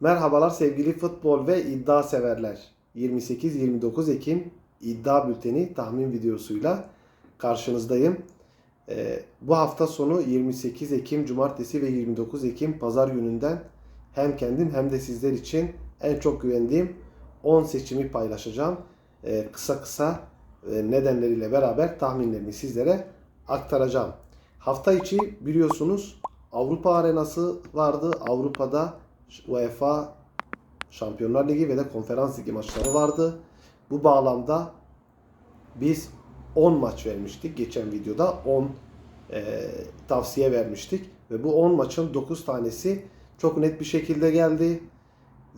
Merhabalar sevgili futbol ve iddia severler. 28-29 Ekim iddia bülteni tahmin videosuyla karşınızdayım. Ee, bu hafta sonu 28 Ekim Cumartesi ve 29 Ekim Pazar gününden hem kendim hem de sizler için en çok güvendiğim 10 seçimi paylaşacağım. Ee, kısa kısa e, nedenleriyle beraber tahminlerimi sizlere aktaracağım. Hafta içi biliyorsunuz Avrupa arenası vardı. Avrupa'da UEFA Şampiyonlar Ligi ve de Konferans Ligi maçları vardı. Bu bağlamda biz 10 maç vermiştik. Geçen videoda 10 e, tavsiye vermiştik. Ve bu 10 maçın 9 tanesi çok net bir şekilde geldi.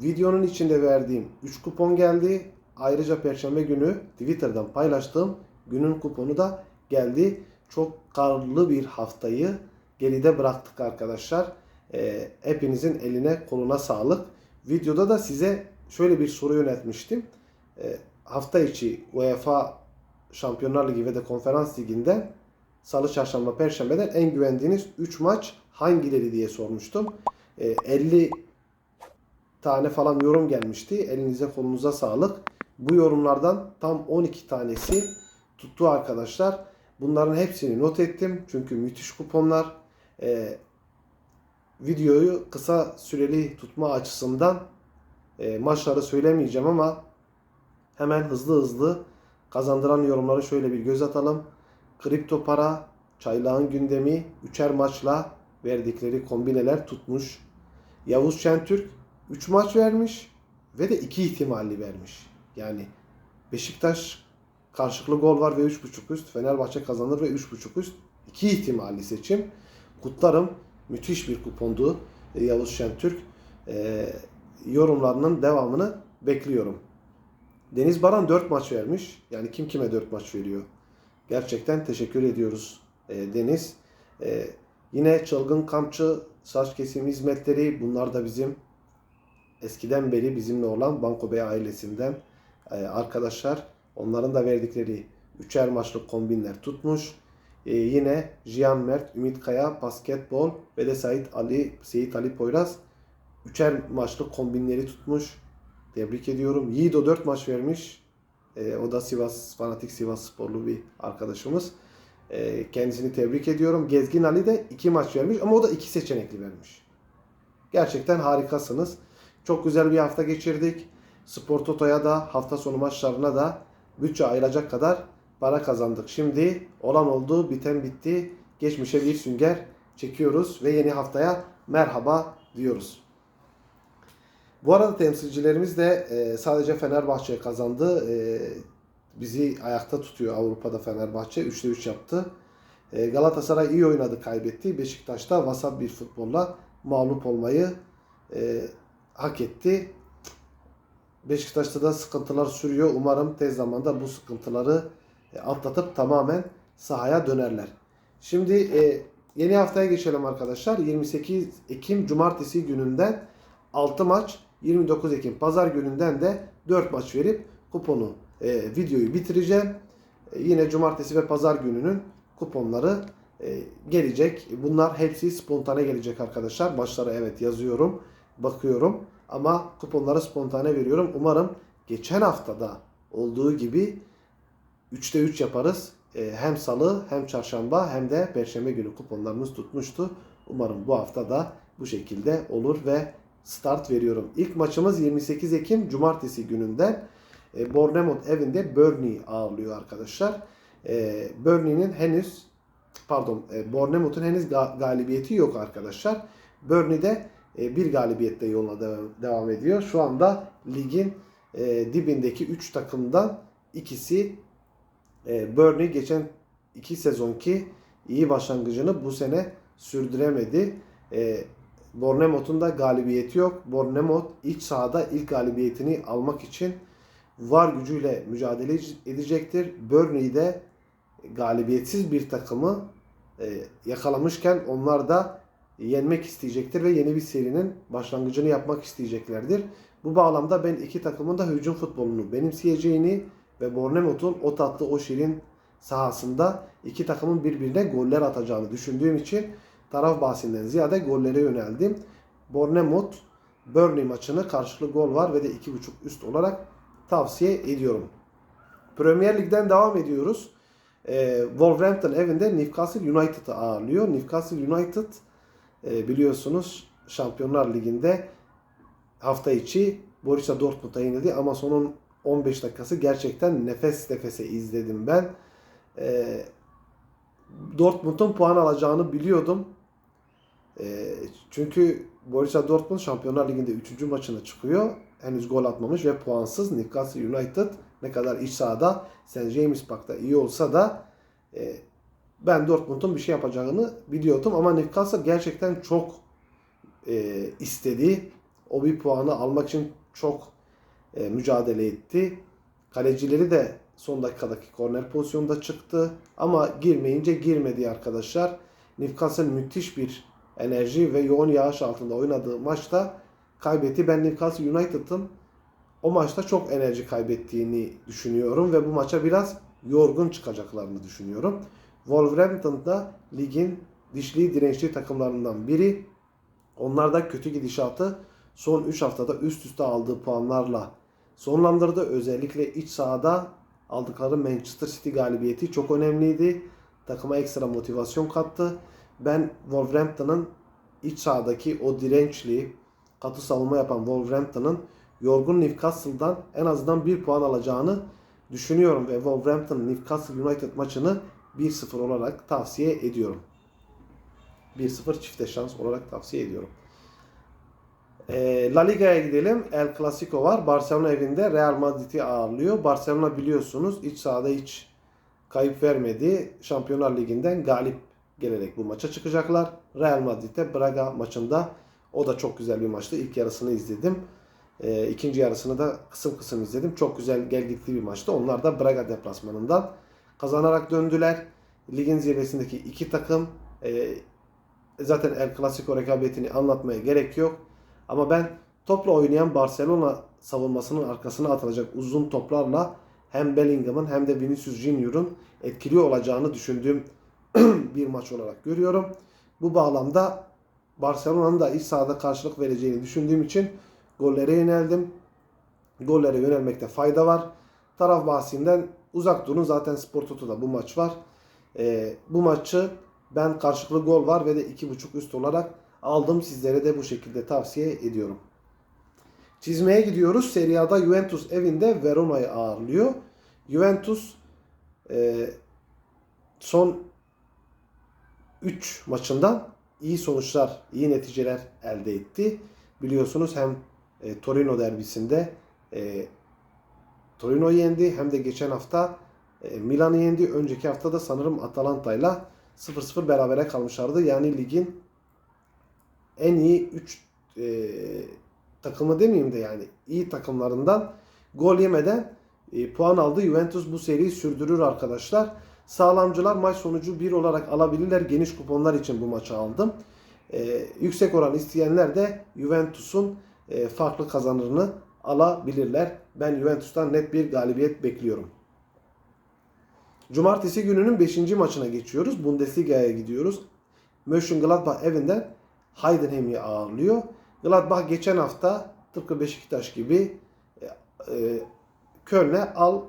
Videonun içinde verdiğim 3 kupon geldi. Ayrıca Perşembe günü Twitter'dan paylaştığım günün kuponu da geldi. Çok karlı bir haftayı geride bıraktık arkadaşlar. E, hepinizin eline koluna sağlık. Videoda da size şöyle bir soru yöneltmiştim. E, hafta içi UEFA Şampiyonlar Ligi ve de Konferans Ligi'nden Salı, Çarşamba, Perşembe'den en güvendiğiniz 3 maç hangileri diye sormuştum. E, 50 tane falan yorum gelmişti. Elinize kolunuza sağlık. Bu yorumlardan tam 12 tanesi tuttu arkadaşlar. Bunların hepsini not ettim. Çünkü müthiş kuponlar. E, videoyu kısa süreli tutma açısından e, maçları söylemeyeceğim ama hemen hızlı hızlı kazandıran yorumları şöyle bir göz atalım. Kripto para, çaylağın gündemi, üçer maçla verdikleri kombineler tutmuş. Yavuz Şentürk 3 maç vermiş ve de 2 ihtimalli vermiş. Yani Beşiktaş karşılıklı gol var ve 3.5 üst. Fenerbahçe kazanır ve 3.5 üst. 2 ihtimalli seçim. Kutlarım. Müthiş bir kupondu e, Yavuz Şentürk. E, yorumlarının devamını bekliyorum. Deniz Baran 4 maç vermiş. Yani kim kime 4 maç veriyor? Gerçekten teşekkür ediyoruz e, Deniz. E, yine çılgın kampçı, saç kesim hizmetleri bunlar da bizim eskiden beri bizimle olan Banko Bey ailesinden e, arkadaşlar. Onların da verdikleri üçer maçlık kombinler tutmuş. E, yine Cihan Mert, Ümit Kaya, basketbol ve de Sait Ali, Seyit Ali Poyraz üçer maçlık kombinleri tutmuş. Tebrik ediyorum. Yiğido 4 maç vermiş. E, o da Sivas, fanatik Sivas sporlu bir arkadaşımız. E, kendisini tebrik ediyorum. Gezgin Ali de 2 maç vermiş ama o da 2 seçenekli vermiş. Gerçekten harikasınız. Çok güzel bir hafta geçirdik. Spor Toto'ya da hafta sonu maçlarına da bütçe ayıracak kadar para kazandık. Şimdi olan oldu, biten bitti. Geçmişe bir sünger çekiyoruz ve yeni haftaya merhaba diyoruz. Bu arada temsilcilerimiz de e, sadece Fenerbahçe kazandı. E, bizi ayakta tutuyor Avrupa'da Fenerbahçe. 3'te 3 yaptı. E, Galatasaray iyi oynadı, kaybetti. Beşiktaş'ta vasat bir futbolla mağlup olmayı hak etti. Beşiktaş'ta da sıkıntılar sürüyor. Umarım tez zamanda bu sıkıntıları atlatıp tamamen sahaya dönerler. Şimdi e, yeni haftaya geçelim arkadaşlar. 28 Ekim Cumartesi gününden 6 maç, 29 Ekim Pazar gününden de 4 maç verip kuponu e, videoyu bitireceğim. E, yine Cumartesi ve Pazar gününün kuponları e, gelecek. Bunlar hepsi spontane gelecek arkadaşlar. Maçlara evet yazıyorum, bakıyorum ama kuponları spontane veriyorum. Umarım geçen haftada olduğu gibi 3'te 3 yaparız. E, hem salı hem çarşamba hem de perşembe günü kuponlarımız tutmuştu. Umarım bu hafta da bu şekilde olur ve start veriyorum. İlk maçımız 28 Ekim Cumartesi gününden e, Bournemouth evinde Burnley ağırlıyor arkadaşlar. E, Burnley'nin henüz pardon e, Bournemouth'un henüz ga- galibiyeti yok arkadaşlar. Burnley'de e, bir galibiyette yoluna devam, devam ediyor. Şu anda ligin e, dibindeki 3 takımdan ikisi e, Burnley geçen iki sezonki iyi başlangıcını bu sene sürdüremedi. E, Bournemouth'un da galibiyeti yok. Bournemouth iç sahada ilk galibiyetini almak için var gücüyle mücadele edecektir. Burnley de galibiyetsiz bir takımı e, yakalamışken onlar da yenmek isteyecektir ve yeni bir serinin başlangıcını yapmak isteyeceklerdir. Bu bağlamda ben iki takımın da hücum futbolunu benimseyeceğini ve Bournemouth'un o tatlı o şirin sahasında iki takımın birbirine goller atacağını düşündüğüm için taraf bahsinden ziyade gollere yöneldim. Bournemouth Burnley maçını karşılıklı gol var ve de 2.5 üst olarak tavsiye ediyorum. Premier Lig'den devam ediyoruz. Ee, Wolverhampton evinde Newcastle United'ı ağırlıyor. Newcastle United e, biliyorsunuz Şampiyonlar Ligi'nde hafta içi Borussia Dortmund'a yenildi ama sonun 15 dakikası gerçekten nefes nefese izledim ben. Ee, Dortmund'un puan alacağını biliyordum. Ee, çünkü Borussia Dortmund Şampiyonlar Ligi'nde 3. maçına çıkıyor. Henüz gol atmamış ve puansız. Newcastle United ne kadar iç sahada St. James Park'ta iyi olsa da e, ben Dortmund'un bir şey yapacağını biliyordum ama Newcastle gerçekten çok e, istedi. O bir puanı almak için çok e, mücadele etti. Kalecileri de son dakikadaki korner pozisyonda çıktı. Ama girmeyince girmedi arkadaşlar. Newcastle müthiş bir enerji ve yoğun yağış altında oynadığı maçta kaybetti. Ben Newcastle United'ın o maçta çok enerji kaybettiğini düşünüyorum ve bu maça biraz yorgun çıkacaklarını düşünüyorum. Wolverhampton da ligin dişli dirençli takımlarından biri. Onlar da kötü gidişatı son 3 haftada üst üste aldığı puanlarla sonlandırdı. Özellikle iç sahada aldıkları Manchester City galibiyeti çok önemliydi. Takıma ekstra motivasyon kattı. Ben Wolverhampton'ın iç sahadaki o dirençli, katı savunma yapan Wolverhampton'ın yorgun Newcastle'dan en azından bir puan alacağını düşünüyorum ve Wolverhampton Newcastle United maçını 1-0 olarak tavsiye ediyorum. 1-0 çifte şans olarak tavsiye ediyorum. E, La Liga'ya gidelim. El Clasico var. Barcelona evinde Real Madrid'i ağırlıyor. Barcelona biliyorsunuz iç sahada hiç kayıp vermedi. Şampiyonlar Ligi'nden galip gelerek bu maça çıkacaklar. Real Madrid'de Braga maçında o da çok güzel bir maçtı. İlk yarısını izledim. E, ikinci yarısını da kısım kısım izledim. Çok güzel gel gitli bir maçtı. Onlar da Braga deplasmanından kazanarak döndüler. Ligin zirvesindeki iki takım e, zaten El Clasico rekabetini anlatmaya gerek yok. Ama ben topla oynayan Barcelona savunmasının arkasına atılacak uzun toplarla hem Bellingham'ın hem de Vinicius Junior'un etkili olacağını düşündüğüm bir maç olarak görüyorum. Bu bağlamda Barcelona'nın da iç sahada karşılık vereceğini düşündüğüm için gollere yöneldim. Gollere yönelmekte fayda var. Taraf bahsinden uzak durun. Zaten Spor Toto'da bu maç var. Ee, bu maçı ben karşılıklı gol var ve de 2.5 üst olarak aldım. Sizlere de bu şekilde tavsiye ediyorum. Çizmeye gidiyoruz. Serie A'da Juventus evinde Verona'yı ağırlıyor. Juventus e, son 3 maçından iyi sonuçlar, iyi neticeler elde etti. Biliyorsunuz hem e, Torino derbisinde e, Torino'yu yendi hem de geçen hafta e, Milan'ı yendi. Önceki hafta da sanırım Atalanta'yla 0-0 berabere kalmışlardı. Yani ligin en iyi 3 e, takımı demeyeyim de yani iyi takımlarından gol yemeden e, puan aldı. Juventus bu seriyi sürdürür arkadaşlar. Sağlamcılar maç sonucu 1 olarak alabilirler. Geniş kuponlar için bu maçı aldım. E, yüksek oran isteyenler de Juventus'un e, farklı kazanırını alabilirler. Ben Juventus'tan net bir galibiyet bekliyorum. Cumartesi gününün 5. maçına geçiyoruz. Bundesliga'ya gidiyoruz. Mönchengladbach evinden Heidenheim'i ağırlıyor. Gladbach geçen hafta tıpkı Beşiktaş gibi e, e, Köln'e al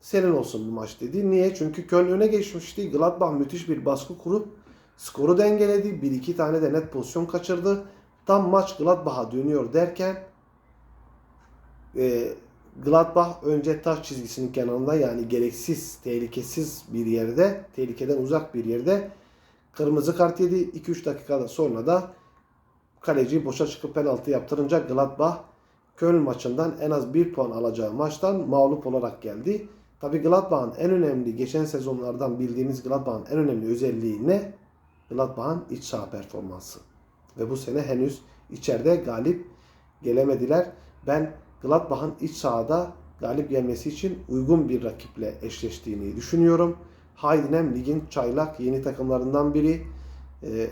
senin olsun bu maç dedi. Niye? Çünkü Köln öne geçmişti. Gladbach müthiş bir baskı kurup skoru dengeledi. Bir iki tane de net pozisyon kaçırdı. Tam maç Gladbach'a dönüyor derken e, Gladbach önce taş çizgisinin kenarında yani gereksiz, tehlikesiz bir yerde, tehlikeden uzak bir yerde kırmızı kart yedi. 2-3 dakikada sonra da kaleci boşa çıkıp penaltı yaptırınca Gladbach Köln maçından en az 1 puan alacağı maçtan mağlup olarak geldi. Tabi Gladbach'ın en önemli geçen sezonlardan bildiğimiz Gladbach'ın en önemli özelliği ne? Gladbach'ın iç saha performansı. Ve bu sene henüz içeride galip gelemediler. Ben Gladbach'ın iç sahada galip gelmesi için uygun bir rakiple eşleştiğini düşünüyorum. Heidenheim ligin çaylak yeni takımlarından biri. Ee,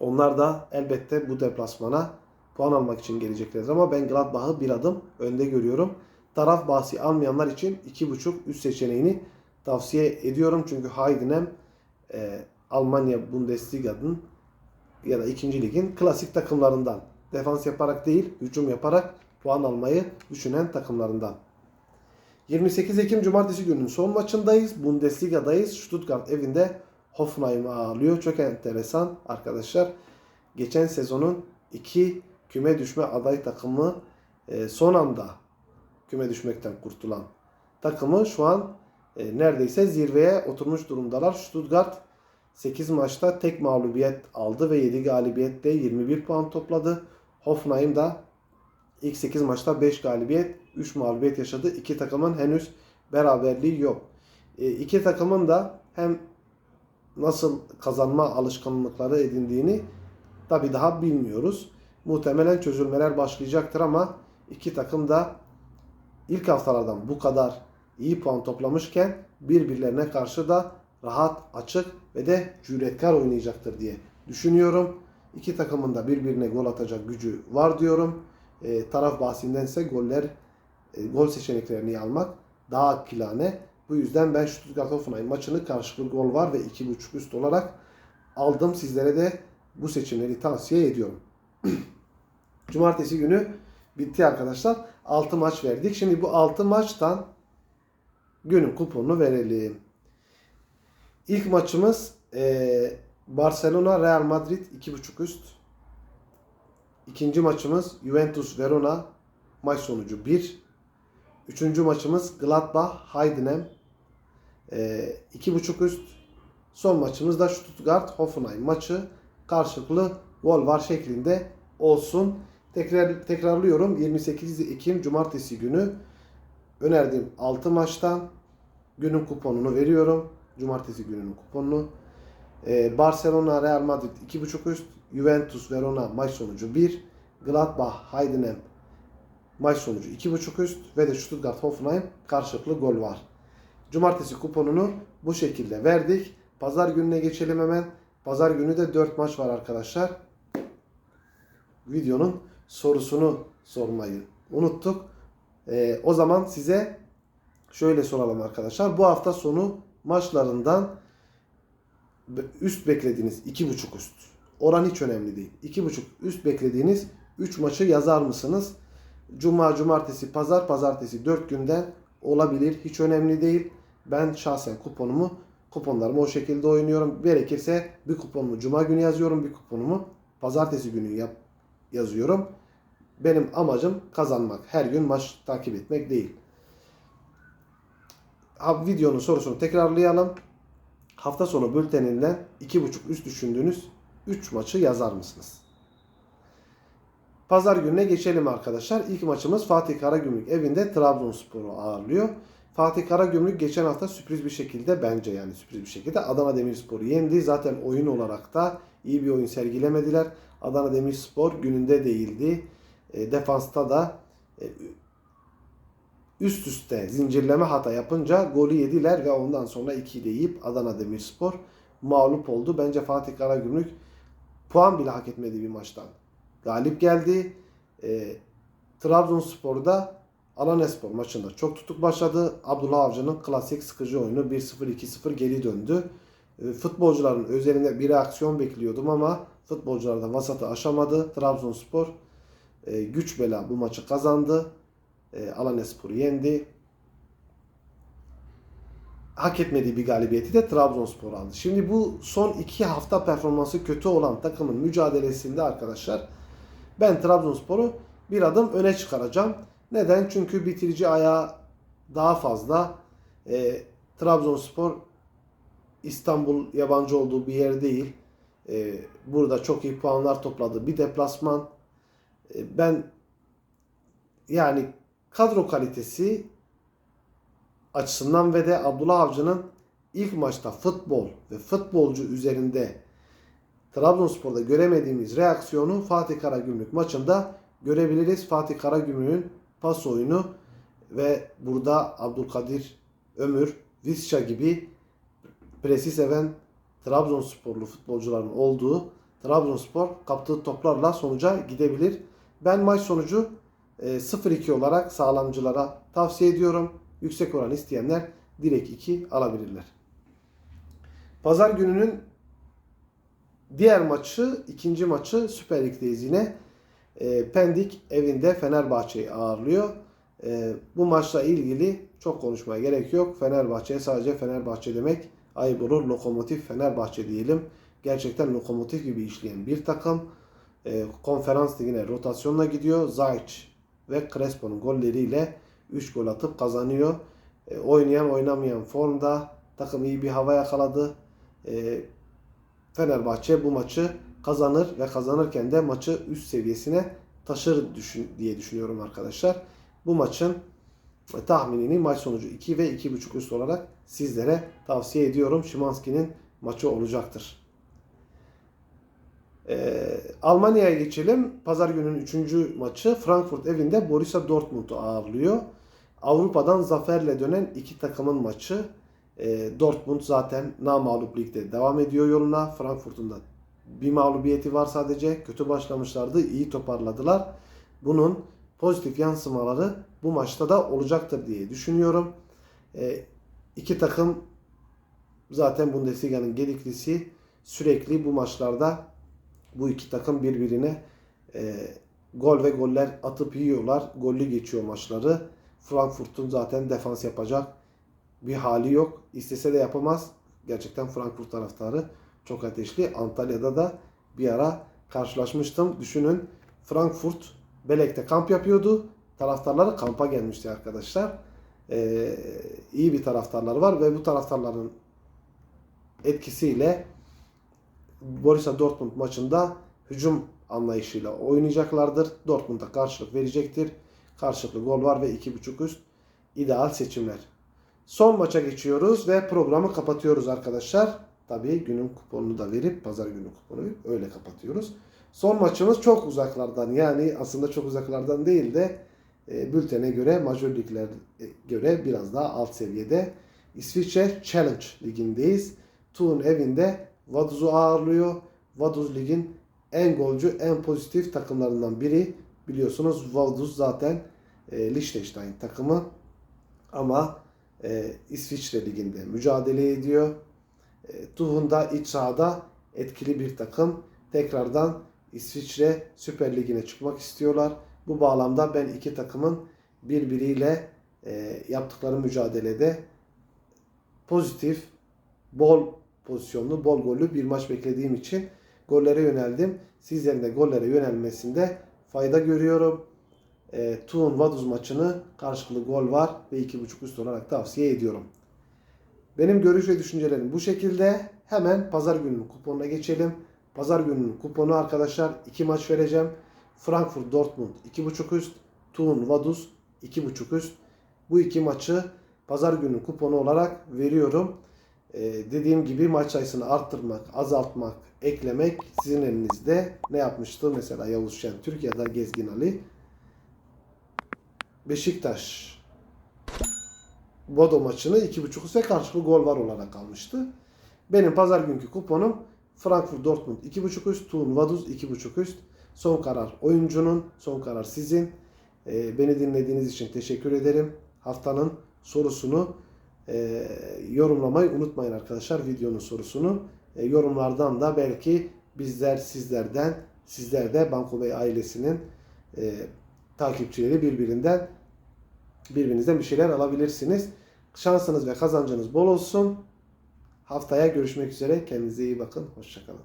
onlar da elbette bu deplasmana puan almak için gelecekler. Ama ben Gladbach'ı bir adım önde görüyorum. Taraf bahsi almayanlar için 2.5 üst seçeneğini tavsiye ediyorum. Çünkü Heidenheim e, Almanya Bundesliga'nın ya da 2. ligin klasik takımlarından. defans yaparak değil, hücum yaparak puan almayı düşünen takımlarından. 28 Ekim Cumartesi gününün son maçındayız. Bundesliga'dayız. Stuttgart evinde Hoffenheim'i ağırlıyor. Çok enteresan arkadaşlar. Geçen sezonun iki küme düşme aday takımı e, son anda küme düşmekten kurtulan takımı şu an e, neredeyse zirveye oturmuş durumdalar. Stuttgart 8 maçta tek mağlubiyet aldı ve 7 galibiyetle 21 puan topladı. Hoffenheim da ilk 8 maçta 5 galibiyet, 3 mağlubiyet yaşadı. İki takımın henüz beraberliği yok. E, iki takımın da hem nasıl kazanma alışkanlıkları edindiğini tabi daha bilmiyoruz. Muhtemelen çözülmeler başlayacaktır ama iki takım da ilk haftalardan bu kadar iyi puan toplamışken birbirlerine karşı da rahat, açık ve de cüretkar oynayacaktır diye düşünüyorum. İki takımın da birbirine gol atacak gücü var diyorum. E, taraf bahsindense goller, e, gol seçeneklerini almak daha akilane. Bu yüzden ben Stuttgart Hoffenheim maçını karşılıklı gol var ve 2.5 üst olarak aldım. Sizlere de bu seçimleri tavsiye ediyorum. Cumartesi günü bitti arkadaşlar. 6 maç verdik. Şimdi bu 6 maçtan günün kuponunu verelim. İlk maçımız e, Barcelona Real Madrid 2.5 üst. İkinci maçımız Juventus Verona maç sonucu 1. Üçüncü maçımız Gladbach Heidenheim e, 2.5 üst. Son maçımız da Stuttgart Hoffenheim maçı karşılıklı gol var şeklinde olsun. Tekrar tekrarlıyorum 28 Ekim Cumartesi günü önerdiğim 6 maçtan günün kuponunu veriyorum. Cumartesi gününün kuponunu. Ee, Barcelona Real Madrid 2.5 üst. Juventus Verona maç sonucu 1. Gladbach Heidenheim maç sonucu 2.5 üst. Ve de Stuttgart Hoffenheim karşılıklı gol var. Cumartesi kuponunu bu şekilde verdik. Pazar gününe geçelim hemen. Pazar günü de 4 maç var arkadaşlar. Videonun sorusunu sormayı unuttuk. Ee, o zaman size şöyle soralım arkadaşlar. Bu hafta sonu maçlarından üst beklediğiniz 2.5 üst. Oran hiç önemli değil. 2.5 üst beklediğiniz 3 maçı yazar mısınız? Cuma, cumartesi, pazar, pazartesi 4 günden olabilir. Hiç önemli değil. Ben şahsen kuponumu kuponlarımı o şekilde oynuyorum. Gerekirse bir kuponumu cuma günü yazıyorum. Bir kuponumu pazartesi günü yap, yazıyorum. Benim amacım kazanmak. Her gün maç takip etmek değil. Abi videonun sorusunu tekrarlayalım. Hafta sonu bülteninden 2.5 üst düşündüğünüz 3 maçı yazar mısınız? Pazar gününe geçelim arkadaşlar. İlk maçımız Fatih Karagümrük evinde Trabzonspor'u ağırlıyor. Fatih Karagümrük geçen hafta sürpriz bir şekilde bence yani sürpriz bir şekilde Adana Demirspor'u yendi. Zaten oyun olarak da iyi bir oyun sergilemediler. Adana Demirspor gününde değildi. E, defansta da e, üst üste zincirleme hata yapınca golü yediler ve ondan sonra 2'yi de yiyip Adana Demirspor mağlup oldu. Bence Fatih Karagümrük puan bile hak etmediği bir maçtan galip geldi. E, Trabzonspor'da Alanespor maçında çok tutuk başladı. Abdullah Avcı'nın klasik sıkıcı oyunu 1-0-2-0 geri döndü. E, futbolcuların özelinde bir reaksiyon bekliyordum ama futbolcular da vasatı aşamadı. Trabzonspor e, güç bela bu maçı kazandı. E, Alanespor'u yendi. Hak etmediği bir galibiyeti de Trabzonspor aldı. Şimdi bu son iki hafta performansı kötü olan takımın mücadelesinde arkadaşlar ben Trabzonspor'u bir adım öne çıkaracağım. Neden? Çünkü bitirici ayağı daha fazla. E, Trabzonspor İstanbul yabancı olduğu bir yer değil. E, burada çok iyi puanlar topladı. Bir deplasman. E, ben yani kadro kalitesi açısından ve de Abdullah Avcı'nın ilk maçta futbol ve futbolcu üzerinde Trabzonspor'da göremediğimiz reaksiyonu Fatih Karagümrük maçında görebiliriz. Fatih Karagümrük'ün pas oyunu ve burada Abdülkadir Ömür, Visca gibi presi seven Trabzonsporlu futbolcuların olduğu Trabzonspor kaptığı toplarla sonuca gidebilir. Ben maç sonucu 0-2 olarak sağlamcılara tavsiye ediyorum. Yüksek oran isteyenler direkt 2 alabilirler. Pazar gününün diğer maçı, ikinci maçı Süper Lig'deyiz yine. E, Pendik evinde Fenerbahçe'yi ağırlıyor. E, bu maçla ilgili çok konuşmaya gerek yok. Fenerbahçe'ye sadece Fenerbahçe demek ayıp olur. Lokomotif Fenerbahçe diyelim. Gerçekten lokomotif gibi işleyen bir takım. E, konferans ligine rotasyonla gidiyor. Zayç ve Crespo'nun golleriyle 3 gol atıp kazanıyor. Oynayan oynamayan formda. Takım iyi bir hava yakaladı. Fenerbahçe bu maçı kazanır ve kazanırken de maçı üst seviyesine taşır düşün, diye düşünüyorum arkadaşlar. Bu maçın e, tahminini maç sonucu 2 ve 2.5 üst olarak sizlere tavsiye ediyorum. Şimanski'nin maçı olacaktır. Ee, Almanya'ya geçelim. Pazar günün 3. maçı Frankfurt evinde Borussia Dortmund'u ağırlıyor. Avrupa'dan zaferle dönen iki takımın maçı. Ee, Dortmund zaten namağlup ligde devam ediyor yoluna. Frankfurt'un da bir mağlubiyeti var sadece. Kötü başlamışlardı. iyi toparladılar. Bunun pozitif yansımaları bu maçta da olacaktır diye düşünüyorum. Ee, iki takım zaten Bundesliga'nın gediklisi sürekli bu maçlarda bu iki takım birbirine e, gol ve goller atıp yiyorlar. Gollü geçiyor maçları. Frankfurt'un zaten defans yapacak bir hali yok. İstese de yapamaz. Gerçekten Frankfurt taraftarı çok ateşli. Antalya'da da bir ara karşılaşmıştım. Düşünün Frankfurt Belek'te kamp yapıyordu. Taraftarları kampa gelmişti arkadaşlar. Ee, iyi bir taraftarları var ve bu taraftarların etkisiyle Borussia Dortmund maçında hücum anlayışıyla oynayacaklardır. Dortmund'a karşılık verecektir. Karşılıklı gol var ve 2.5 üst ideal seçimler. Son maça geçiyoruz ve programı kapatıyoruz arkadaşlar. Tabii günün kuponunu da verip pazar günü kuponu verip öyle kapatıyoruz. Son maçımız çok uzaklardan yani aslında çok uzaklardan değil de e, bültene göre majör liglere göre biraz daha alt seviyede. İsviçre Challenge ligindeyiz. Tuğ'un evinde Vaduz'u ağırlıyor. Vaduz ligin en golcü, en pozitif takımlarından biri. Biliyorsunuz Vaduz zaten e, Liechtenstein takımı ama e, İsviçre liginde mücadele ediyor. E, Tuh'un da iç sahada etkili bir takım. Tekrardan İsviçre Süper Ligi'ne çıkmak istiyorlar. Bu bağlamda ben iki takımın birbiriyle e, yaptıkları mücadelede pozitif, bol pozisyonlu, bol gollü bir maç beklediğim için gollere yöneldim. Sizlerin de gollere yönelmesinde fayda görüyorum. E, Tuğun Vaduz maçını karşılıklı gol var ve 2.5 üst olarak tavsiye ediyorum. Benim görüş ve düşüncelerim bu şekilde. Hemen pazar gününün kuponuna geçelim. Pazar gününün kuponu arkadaşlar iki maç vereceğim. Frankfurt Dortmund 2.5 üst, Tuğun Vaduz 2.5 üst. Bu iki maçı pazar günü kuponu olarak veriyorum. Ee, dediğim gibi maç sayısını arttırmak, azaltmak, eklemek sizin elinizde. Ne yapmıştı mesela Yavuz Şen, Türkiye'de Gezgin Ali. Beşiktaş Bodo maçını 2.5 üst ve karşılıklı gol var olarak almıştı. Benim pazar günkü kuponum Frankfurt Dortmund 2.5 üst, Tuğun Vaduz 2.5 üst. Son karar oyuncunun, son karar sizin. Ee, beni dinlediğiniz için teşekkür ederim. Haftanın sorusunu e, yorumlamayı unutmayın arkadaşlar videonun sorusunu. E, yorumlardan da belki bizler sizlerden, sizler de Banko Bey ailesinin e, takipçileri birbirinden birbirinizden bir şeyler alabilirsiniz. Şansınız ve kazancınız bol olsun. Haftaya görüşmek üzere. Kendinize iyi bakın. Hoşçakalın.